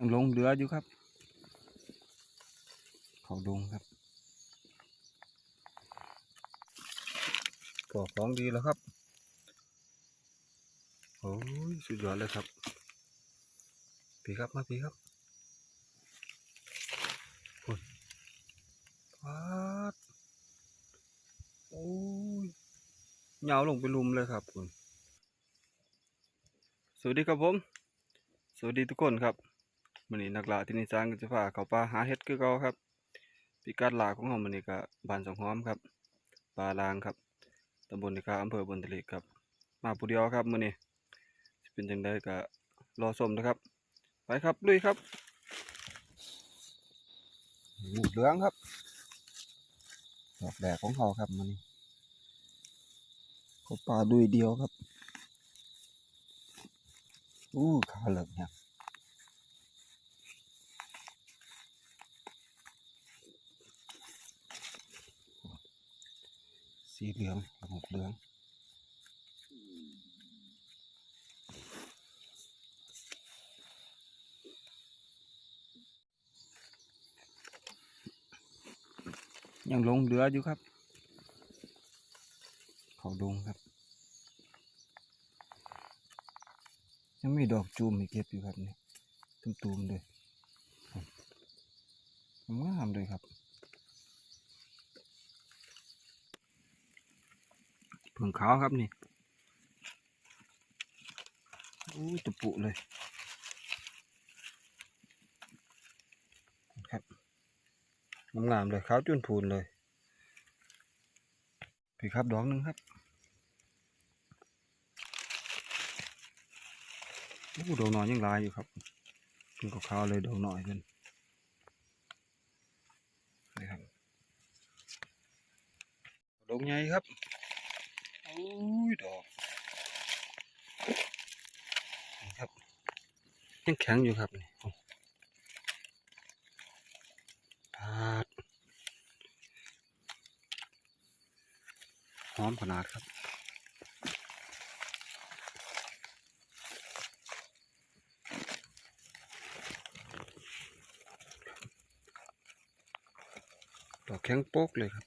ยังลงเหลืออยู่ครับ เขาดงครับปอกของดีแล้วครับโอ้ยสุดยอดเลยครับพี่ครับมาพี่ครับคุณพาดโอ้ยเหงาลงไปลุมเลยครับคุณสวัสดีครับผม สวัสดีทุกคนครับ มันนี้นักล่าที่นิสานก็จะพาเขาป่าหาเห็ดคือเก่าครับพิกัดหลาของเรามันนี้ก็บ้านสองหอมครับป่าลางครับตำบลนิคาอำเภอบนทะเลครับ มาผู้เดียวครับมื้อนี้สิเป็นจังไดก็รอชมนะครับ ไปครับลุยครับหมูเหลืองครับดอกแดกของเขาครับมื้อนี้เขาป่าดุยเดียวครับอู้ขาเหลืองเนี่ยสีเหลืองหมกเหลือง ยังหลงเหลืออยู่ครับ เขาดงครับ ยังมีดอกจูมให้เก็บอยู่ครับนี่ตุ้มๆเลยงามเลยครับเพิ่งขาวครับนี่อู้ตะปุเลยครับ งามๆเลยขาวจุนพูนเลยพี่ครับดอกหนึ่งครับโอ้ดอกน้อยยังลายอยู่ครับเป็นขาวเลยดอกน้อยเป็นนี่ครับดอกใหญ่ครับโอ้ยดอกนี่ครับยังแข็งอยู่ครับนี่โอ้พาด หอมขนาดครับดอกแข็งโป๊กเลยครับ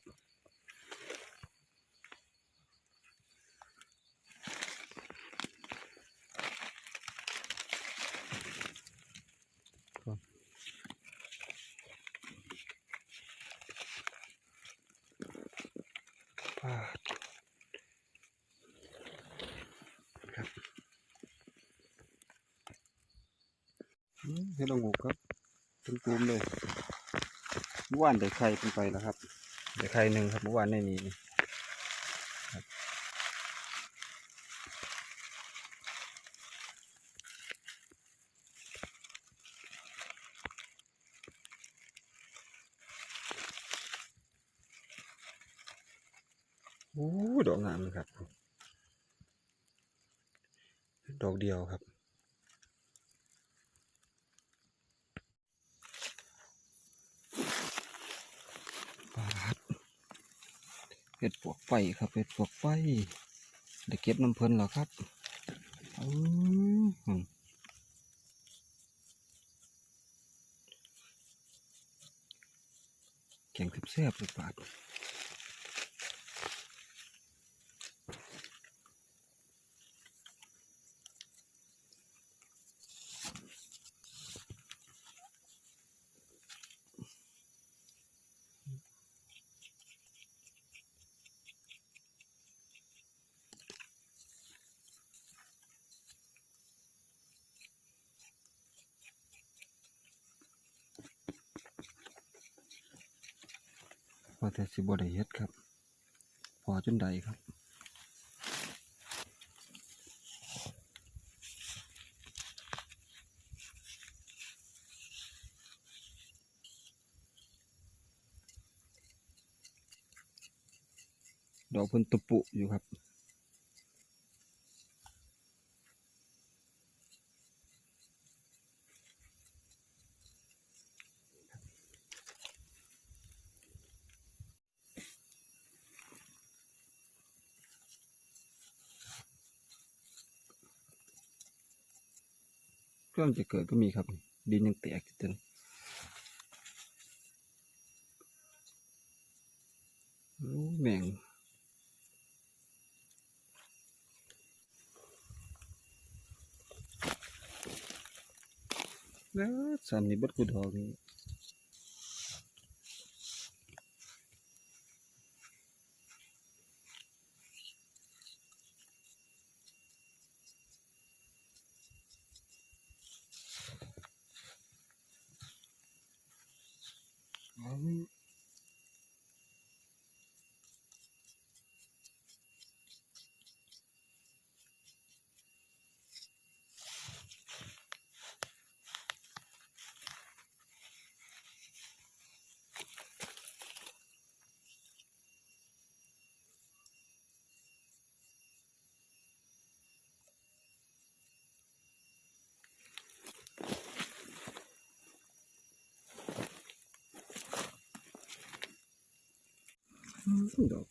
ปาดครับอืม เฮ็ดละงูครับเป็นกลุ่มเลยเมื่อวานได้ไข่เป็นไปแล้วครับได้ไข่หนึ่งครับเมื่อวานในนี้นี่ครับโอ้ดอกงามเลยครับ ดอกเดียวครับ ปาด เป็ดปวกไฟครับเป็ดปวกไฟเดี๋ยวเก็บน้ำเพลินหรอครับอืมแข็งเสียบๆเลยปาด ว่าแต่สิบ่ได้เฮ็ดครับ พอจนใดครับดอกเพิ่นตะปุอยู่ครับ รื่อนจะเกิดก็มีครับนี่ดินยังแตกจนโอ้แม่งแล้วสามนี่บดกูดอกนี่ ด อกโอ้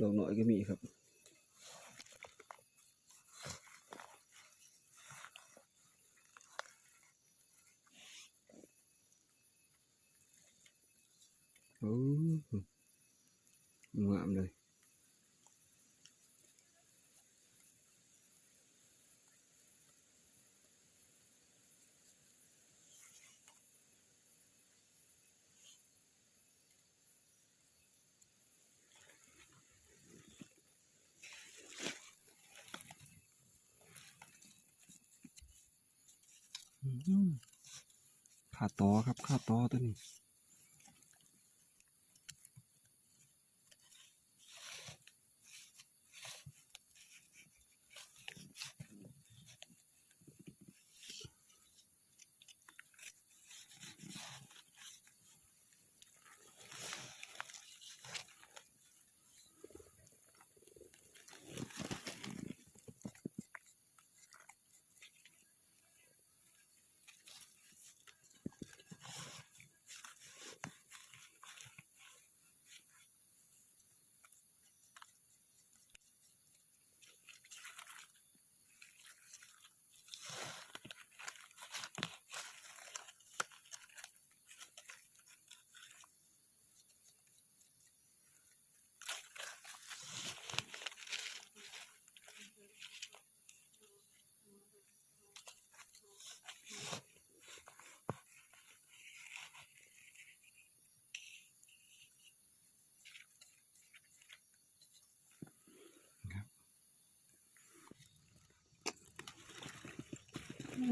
ดอกหน่อยก็มีครับโอ้งามเลย ขาต่อครับขาต่อตัวนี้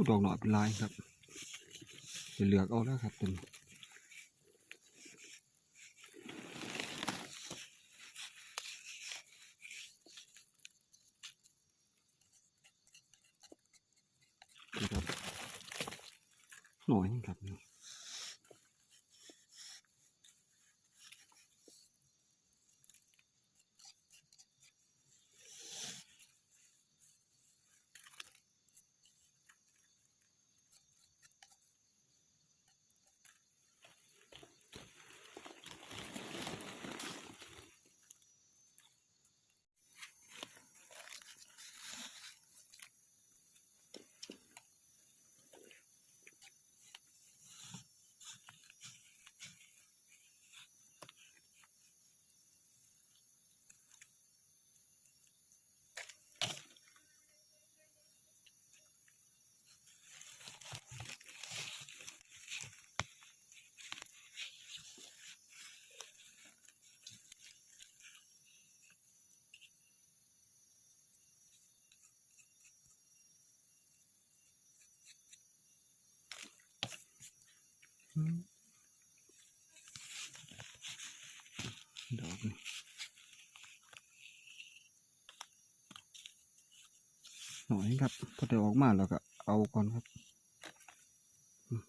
ดอกหน่อยเป็นลายครับเป็นเหลือกเอาแล้วครับตัวนี้นี่ครับหน่อยนี่ครับ ดอกนี่หน่อยครับพอเดี๋ยวออกมาแล้วก็เอาก่อนครับอืม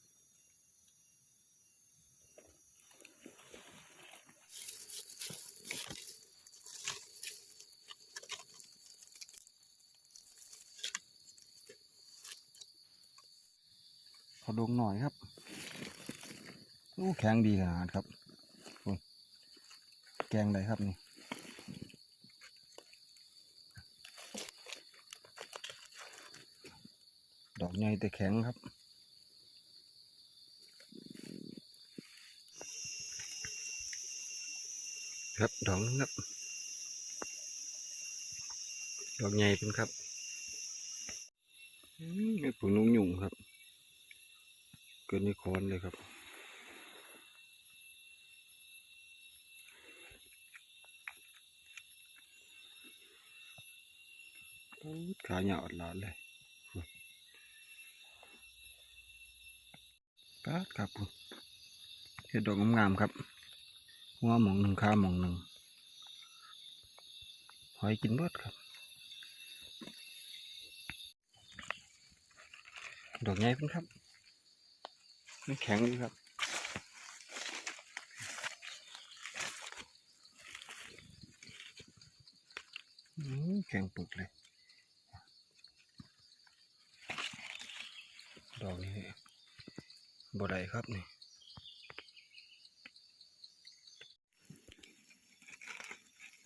ขอดงหน่อยครับ แข็งดีขนาดครับแกงได้ครับนี่ดอกใหญ่แต่แข็งครับครับดอกนึงครับ ดอกใหญ่เป็นครับอืมเป็นผงนุ่งยุ่งครับ เกินในคอนเลยครับ โอ้ย ขาเหยาดหลาเลยปาดครับผมเห็ดดอกงามๆครับหัวหมองหนึ่งขาหมองหนึ่งหอยกินเบิดครับ ดอกใหญ่เพิ่นครับมันแข็งดีครับแข็งปึกเลย ดอกนี้ บ่ได้ครับนี่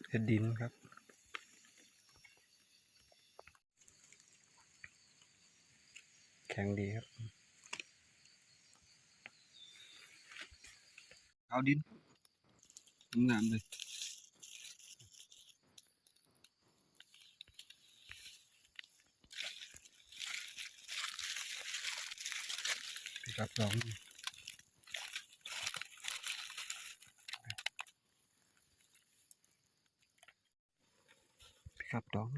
เห็ดดินครับแข็งดีครับเอาดินงามเลย รับดองครับดอง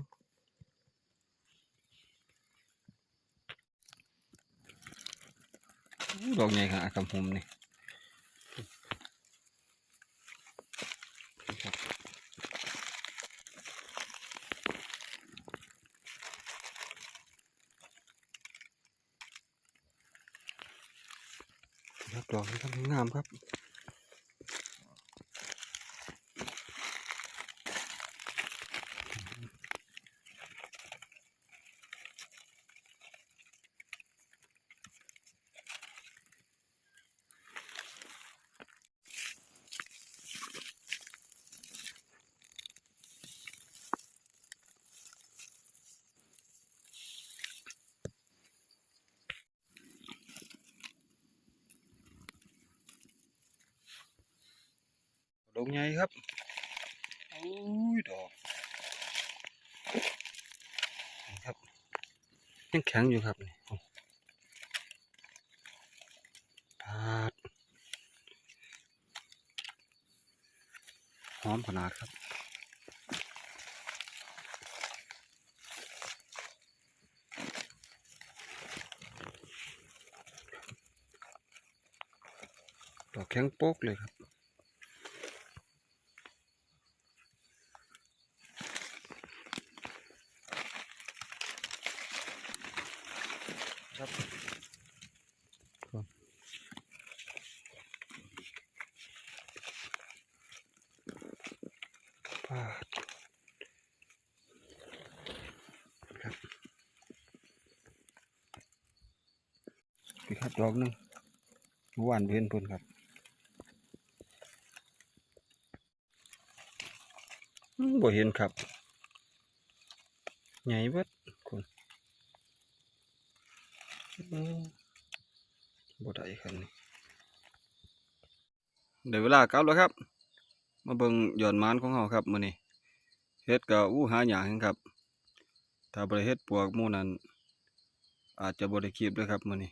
ดอกใหญ่ขนาดคำผมนี่พี่ครับพี่ครับดอกนี้ ครับ กใหญ่ครับโอ้ยดอกครับยังแข็งอยู่ครับนี่ปาดหอมขนาดครับดอกแข็งโป๊กเลยครับ ครับครับปาดครับนี่ครับดอกหนึงหวานเพื่อนพื่นครับบ่เห็นครับใหญ่เบิดคุณ บ่ได้ครับนี่เดี๋ยวเวลากลับแล้วครับ มาเบิ่งย่อดหมานของเฮาครับมื้อนี้เฮ็ดก็อู้หาหยางครับ ถ้าบ่ได้เฮ็ดปวกมู่นั้นอาจจะบ่ได้คีบเลยครับมื้อนี้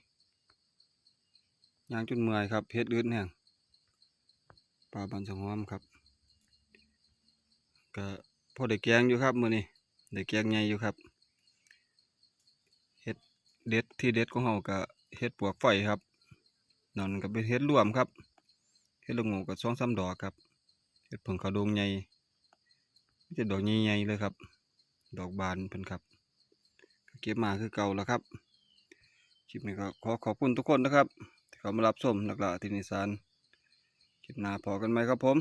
ยางจนเมื่อยครับเฮ็ดอึดแฮงปลาบันสงหอมครับก็พอได้แกงอยู่ครับมื้อนี้ได้แกงใหญ่อยู่ครับ เด็ดที่เด็ดของเราก็เฮ็ดปวกไฟครับนั่นก็เป็นเฮ็ดรวมครับเฮ็ดละโงูกับสองสามดอกครับเฮ็ดเพิ่งเขาดงใหญ่มีแต่ดอกใหญ่ๆเลยครับ ดอกบานเพิ่นครับเก็บมาคือเก่าแล้วครับคลิปนี้ก็ขอขอบคุณทุกคนนะครับที่เขามารับชมนักล่าที่นิสานคลิปหน้าพอกันไหมครับผม